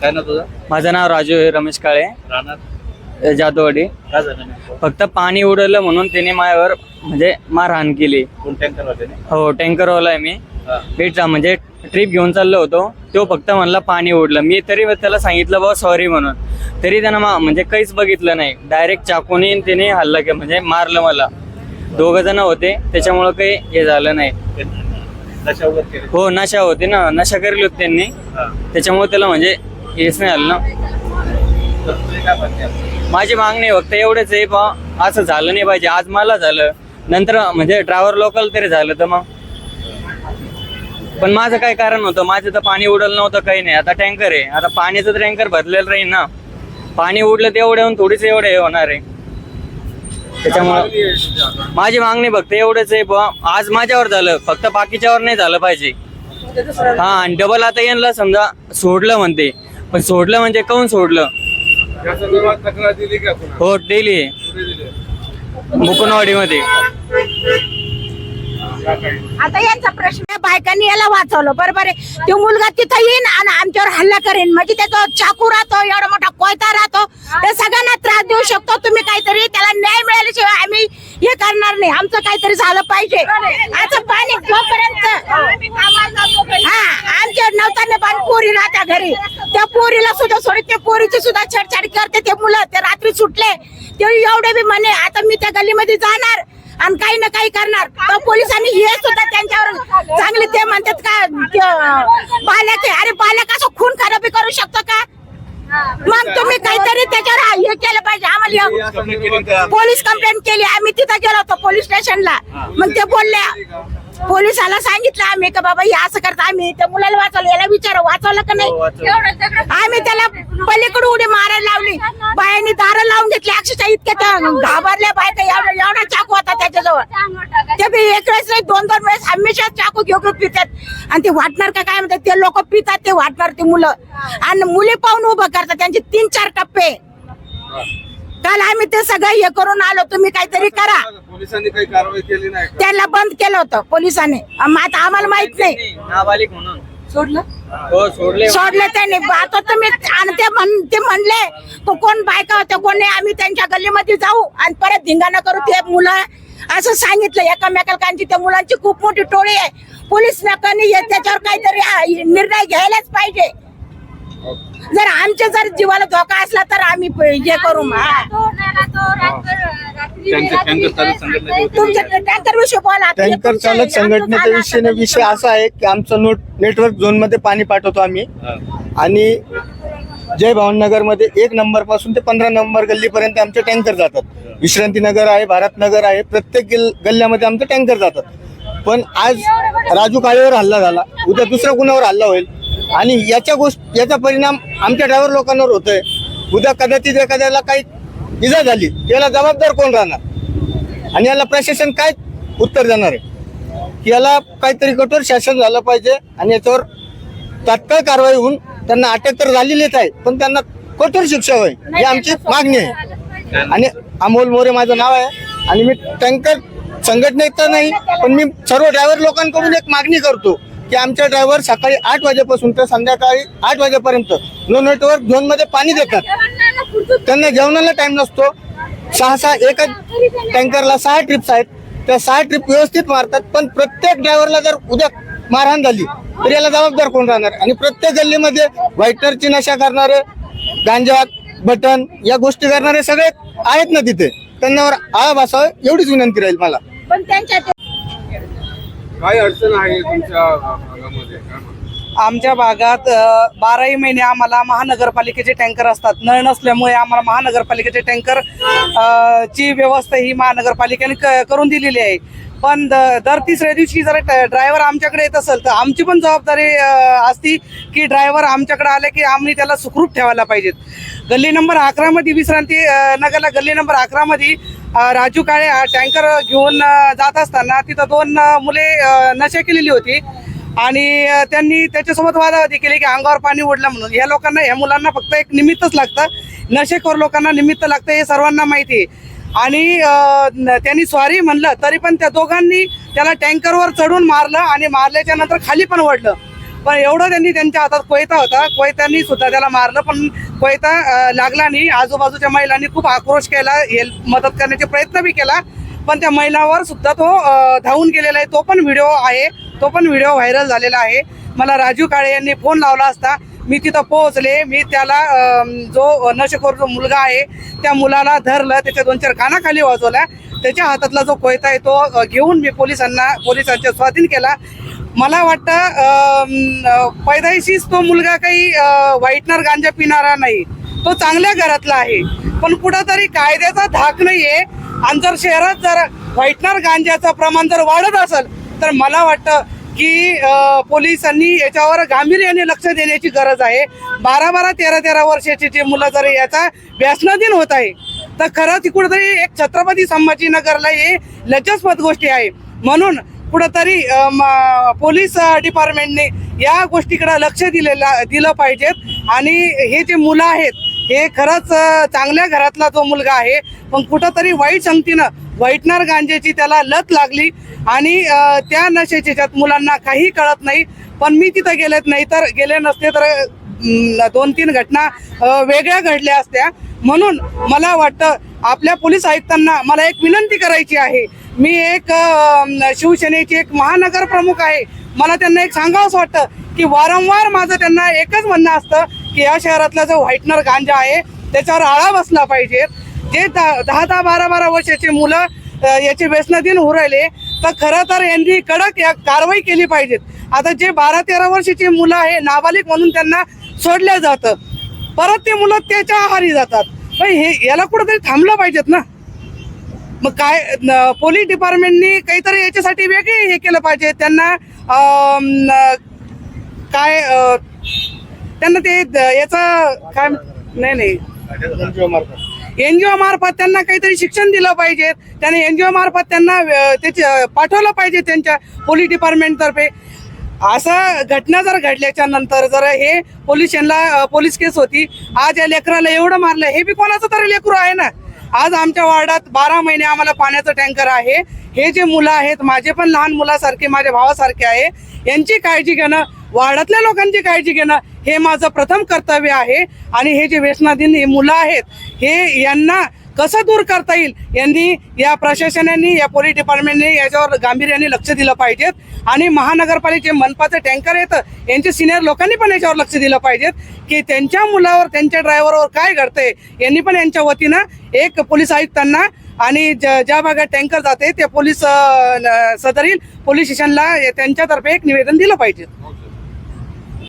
काय ना तुझं? माझं नाव राजू आहे रमेश काळे. राहणार? काय झालं? फक्त पाणी उडवलं म्हणून त्याने माझ्यावर म्हणजे मारहाण केली. हो टँकरवाला आहे मी. भेटला म्हणजे ट्रिप घेऊन चाललो होतो. तो फक्त म्हणला पाणी उडलं. मी तरी त्याला सांगितलं बाबा सॉरी म्हणून. तरी त्यानं म्हणजे काहीच बघितलं नाही. डायरेक्ट चाकूने त्याने हल्ला के म्हणजे मारलं मला. दोघ जण होते त्याच्यामुळं काही हे झालं नाही. नशा वगैरे केली. हो नशा होती ना नशा करेल होती त्यांनी. हा. त्याच्यामुळे त्याला म्हणजे हेच नाही आलं ना. तर काय? माझी मागणी फक्त एवढंच आहे बा असं झालं नाही पाहिजे. आज मला झालं नंतर म्हणजे ड्रायव्हर लोकल तरी झालं तर मग. पण माझं काय कारण होतं माझं तर पाणी उडलं नव्हतं काही नाही. आता टँकर आहे. आता पाण्याचं टँकर भरलेलं राहील ना. पाणी उडलं ते एवढं थोडीच एवढं हे होणार आहे. त्याच्यामुळं माझी मागणी फक्त एवढंच आहे बा आज माझ्यावर झालं फक्त बाकीच्यावर नाही झालं पाहिजे. हा आणि डबल आता यांना समजा सोडलं म्हणते. पण सोडलं म्हणजे काऊन सोडलं? हो डेली आहे. आता यांचा प्रश्न आहे, बायकांनी याला वाचवलं बरोबर आहे? तो मुलगा तिथं येईन आणि आमच्यावर हल्ला करेन. म्हणजे त्याचा चाकू राहतो एवढा मोठा कोयता राहतो. तर सगळ्यांना त्रास देऊ शकतो तुम्ही काहीतरी त्याला न्याय मिळाल्याशिवाय आम्ही हे करणार नाही. आमचं काहीतरी झालं पाहिजे. आता पाणी जोपर्यंत हा आमच्या नवताने पाणी पोरी राहत्या घरी. त्या पोरीला सुद्धा सोडी त्या पोरीची सुद्धा छेडछाड करते ते मुलं. ते रात्री सुटले. ते एवढे बी म्हणे आता मी त्या गल्लीमध्ये जाणार. आणि काही ना काही करणार. तर पोलिसांनी हे सुद्धा त्यांच्यावर चांगले ते म्हणतात का ते, बालक अरे बालक असं खून खराबी करू शकतो का? मग तुम्ही काहीतरी त्याच्यावर हे केलं पाहिजे. आम्हाला पोलीस कंप्लेंट केली. आम्ही तिथं गेलो होतो पोलीस स्टेशनला. मग ते बोलल्या पोलिसाला सांगितलं आम्ही का बाबा हे असं करता आम्ही. त्या मुलाला वाचवलं. याला विचार वाचवलं का नाही? आम्ही त्याला पलीकडे उडी मारायला लावली. बायांनी दारं लावून घेतली अक्षरशः इतक्या घाबरल्या बायका. एवढा एवढा चाकू होता त्याच्याजवळ. ते बी एक वेळेस नाही दोन दोन वेळेस हमेशा चाकू घेऊन पितात. आणि ते वाटणार का काय म्हणतात? ते लोक पितात ते वाटणार ते मुलं. आणि मुली पाहून उभं करतात त्यांचे तीन चार टप्पे. काल आम्ही ते सगळं हे करून आलो तुम्ही काहीतरी करा. पोलिसांनी काही कारवाई केली नाही का? त्यांना बंद केलं होतं पोलिसांनी. आता आम्हाला माहीत नाही. नाबालिक म्हणून. सोडलं? हो सोडले. सोडले त्यांनी. आता तुम्ही आणि ते ते म्हणले तो कोण बायका होत्या कोण नाही आम्ही त्यांच्या गल्लीमध्ये जाऊ आणि परत धिंगाणा करू. ते मुलं असं सांगितलं एकामेकांची त्या मुलांची खूप मोठी टोळी आहे. पोलीस नकांनी त्याच्यावर काहीतरी निर्णय घ्यायलाच पाहिजे. जर आमच्या जर जीवाला धोका असला तर आम्ही हे करू. त्यांच्या टँकर चालक संघटनेचे होते. तुमच्या टँकर विषयी बोला टँकर चालक संघटनेचा विषय विषय असा आहे की आमचं नोट नेटवर्क झोनमध्ये पाणी पाठवतो आम्ही. आणि जय भावनगरमध्ये एक नंबरपासून ते पंधरा नंबर गल्लीपर्यंत आमचे टँकर जातात विश्रांती नगर आहे भारत नगर आहे प्रत्येक गल- गल्ल्यामध्ये आमचे टँकर जातात पण आज राजू काळेवर हल्ला झाला उद्या दुसऱ्या कुणावर हल्ला होईल आणि याच्या गोष्ट याचा परिणाम आमच्या ड्रायव्हर लोकांवर होतोय. उद्या कदाचित एखाद्याला काही इजा झाली त्याला जबाबदार कोण राहणार? आणि याला प्रशासन काय उत्तर देणार आहे? याला काहीतरी कठोर शासन झालं पाहिजे आणि याच्यावर तात्काळ कारवाई होऊन त्यांना अटक तर झालेलीच आहे पण त्यांना कठोर शिक्षा होईल ही आमची मागणी आहे. आणि अमोल मोरे माझं नाव आहे आणि मी टँकर संघटनेचा नाही पण मी सर्व ड्रायव्हर लोकांकडून एक मागणी करतो की आमच्या ड्रायव्हर सकाळी आठ वाजेपासून तर संध्याकाळी आठ वाजेपर्यंत नो नेटवर्क झोनमध्ये पाणी देतात. त्यांना जेवणाला टाइम नसतो. सहा सहा एकच टँकरला सहा ट्रिप्स आहेत. त्या सहा ट्रिप व्यवस्थित मारतात. पण प्रत्येक ड्रायव्हरला जर उद्या मारहाण झाली तर याला जबाबदार कोण राहणार? आणि प्रत्येक गल्लीमध्ये व्हाईटनरची नशा करणारे गांजा बटन या गोष्टी करणारे सगळे आहेत ना तिथे? त्यांच्यावर आळा बसावं एवढीच विनंती राहील मला. पण त्यांच्या काय अडचण आहे तुमच्या भागामध्ये? काय म्हणता? आमच्या भागात अ, बाराही महिने आम्हाला महानगरपालिकेचे टँकर असतात. नळ नसल्यामुळे आम्हाला महानगरपालिकेचे टँकर अ, ची व्यवस्था ही महानगरपालिकेने क- करून दिलेली आहे. पण द- दर तिसऱ्या दिवशी जर ड्रायव्हर आमच्याकडे येत असेल तर आमची पण जबाबदारी अ, असती की ड्रायव्हर आमच्याकडे आले की आम्ही त्याला सुखरूप ठेवायला पाहिजेत. गल्ली नंबर अकरामध्ये विश्रांती अ, नगरला गल्ली नंबर अकरामध्ये राजू काळे हा टँकर घेऊन जात असताना तिथं दोन मुले नशा केलेली होती. आणि त्यांनी त्याच्यासोबत वादावादी केली की अंगावर पाणी ओढलं म्हणून. या लोकांना या मुलांना फक्त एक निमित्तच लागतं. नशेखोर लोकांना निमित्त लागतं हे सर्वांना माहिती आहे. आणि त्यांनी स्वारी म्हणलं तरी पण त्या दोघांनी त्याला टँकरवर चढून मारलं आणि मारल्याच्या नंतर खाली पण ओढलं. पण एवढं त्यांनी त्यांच्या हातात कोयता होता. कोयत्यांनी सुद्धा त्याला मारलं पण कोयता लागला नाही. आजूबाजूच्या महिलांनी खूप आक्रोश केला हेल्प मदत करण्याचे प्रयत्न बी केला. पण त्या महिलावर सुद्धा तो धावून गेलेला आहे. तो पण व्हिडिओ आहे. तो पण व्हिडिओ व्हायरल झालेला आहे. मला राजू काळे यांनी फोन लावला असता. मी तिथं पोहोचले. मी त्याला जो नशेखोर जो मुलगा आहे त्या मुलाला धरलं. त्याच्या दोन चार कानाखाली वाजवल्या. त्याच्या हातातला जो कोयता आहे तो घेऊन मी पोलिसांना पोलिसांच्या स्वाधीन केला. मला वाटतं पैदाशीच तो मुलगा काही व्हाईटनर गांजा पिणारा नाही. तो चांगल्या घरातला आहे. पण कुठंतरी कायद्याचा धाक नाहीये. आणि जर शहरात जर व्हाईटनर गांजाचं प्रमाण जर वाढत असेल तर मला वाटतं की पोलिसांनी याच्यावर गांभीर्याने लक्ष देण्याची गरज आहे. बारा बारा तेरा तेरा वर्षाची जी मुलं जर याचा व्यसनाधीन होत आहे तर खरं ती एक छत्रपती संभाजीनगरला हे लज्जास्पद गोष्टी आहे. म्हणून कुठंतरी म- पोलीस डिपार्टमेंटने या गोष्टीकडे लक्ष दिलेला दिलं पाहिजेत आणि हे जे मुलं आहेत हे खरंच चांगल्या घरातला जो मुलगा आहे पण कुठंतरी वाईट संगतीनं व्हाईटनर गांजेची त्याला लत लागली. आणि त्या नशेची ज्यात मुलांना काही कळत नाही. पण मी तिथं गेलेत नाही तर गेले नसते तर दोन तीन घटना वेगळ्या घडल्या असत्या. म्हणून मला वाटतं आपल्या पोलीस आयुक्तांना मला एक विनंती करायची आहे मी एक शिवसेनेची एक महानगर प्रमुख आहे. मला त्यांना एक सांगावंसं वाटतं की वारंवार माझं त्यांना एकच म्हणणं असतं की या शहरातला जो व्हाईटनर गांजा आहे त्याच्यावर आळा बसला पाहिजे. जे दहा दहा दहा बारा बारा वर्षाची मुलं याचे व्यसनाधीन होऊ राहिले तर खरं तर यांनी कडक या कारवाई केली पाहिजेत. आता जे बारा तेरा वर्षाची मुलं आहे नाबालिक म्हणून त्यांना सोडलं जातं. परत ते मुलं त्याच्या आहारी जातात. पण हे याला कुठंतरी थांबलं पाहिजेत ना? मग काय पोलीस डिपार्टमेंटनी काहीतरी याच्यासाठी वेगळे हे केलं पाहिजे. त्यांना काय त्यांना ते द- याचं काय नाही नाही. एनजीओ मार्फत त्यांना काहीतरी शिक्षण दिलं पाहिजे. त्याने एनजीओ मार्फत त्यांना त्याचे पाठवलं पाहिजे त्यांच्या पोलीस डिपार्टमेंटतर्फे असं घटना जर घडल्याच्या नंतर जर हे पोलीस यांना पोलीस केस होती आज या लेकराला एवढं मारलं हे बी कोणाचं तरी लेकरू आहे ना? आज आमच्या वार्डात बारा महिने आम्हाला पाण्याचं टँकर आहे. हे जे मुलं आहेत माझे पण लहान मुलासारखे माझ्या भावासारखे आहे. यांची काळजी घेणं वार्डातल्या लोकांची काळजी घेणं हे माझं प्रथम कर्तव्य आहे. आणि हे जे व्यसनाधीन हे मुलं आहेत हे यांना कसं दूर करता येईल यांनी या प्रशासनाने या पोलीस डिपार्टमेंटने याच्यावर गांभीर्याने लक्ष दिलं पाहिजेत. आणि महानगरपालिकेचे मनपाचं टँकर येतं यांचे सिनियर लोकांनी पण याच्यावर लक्ष दिलं पाहिजेत की त्यांच्या मुलावर त्यांच्या ड्रायव्हरवर काय घडतंय यांनी पण यांच्या वतीनं एक पोलीस आयुक्तांना आणि ज्या ज्या भागात टँकर जाते त्या पोलीस न- सदरील पोलीस स्टेशनला त्यांच्यातर्फे एक निवेदन दिलं पाहिजे.